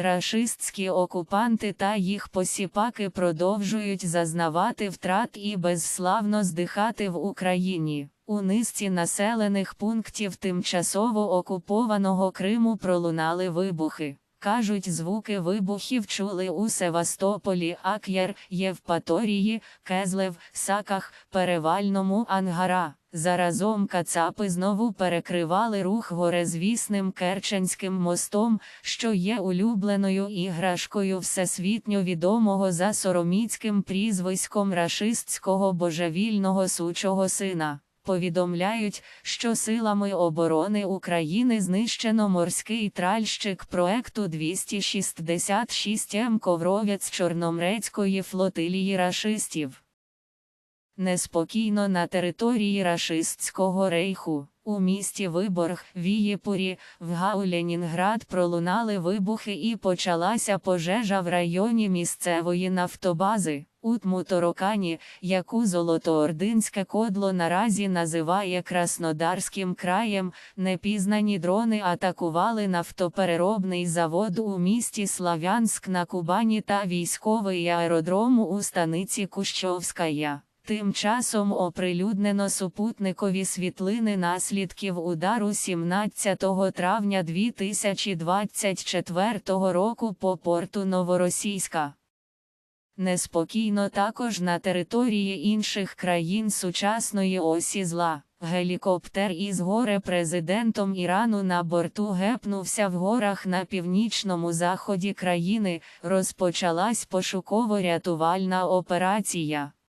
Рашистські окупанти та їх посіпаки продовжують зазнавати втрат і безславно здихати в Україні. У низці населених пунктів тимчасово окупованого Криму пролунали вибухи. Кажуть, звуки вибухів чули у Севастополі, Ак'єр, Євпаторії, Кезлев, Саках, Перевальному Ангара. Заразом кацапи знову перекривали рух горезвісним Керченським мостом, що є улюбленою іграшкою всесвітньо відомого за сороміцьким прізвиськом рашистського божевільного сучого сина. Повідомляють, що силами оборони України знищено морський тральщик проекту 266 М Ковровець Чорноморецької флотилії рашистів. Неспокійно на території рашистського рейху. У місті Виборг, Вієпурі, в Гау Ленінград пролунали вибухи і почалася пожежа в районі місцевої нафтобази. У Тмуторокані, яку Золотоординське кодло наразі називає Краснодарським краєм, непізнані дрони атакували нафтопереробний завод у місті Славянськ на Кубані та військовий аеродром у станиці Кущовськая. Тим часом оприлюднено супутникові світлини наслідків удару 17 травня 2024 року по порту Новоросійська. Неспокійно також на території інших країн сучасної осі зла. Гелікоптер із горе-президентом Ірану на борту гепнувся в горах на північному заході країни. Розпочалась пошуково-рятувальна операція.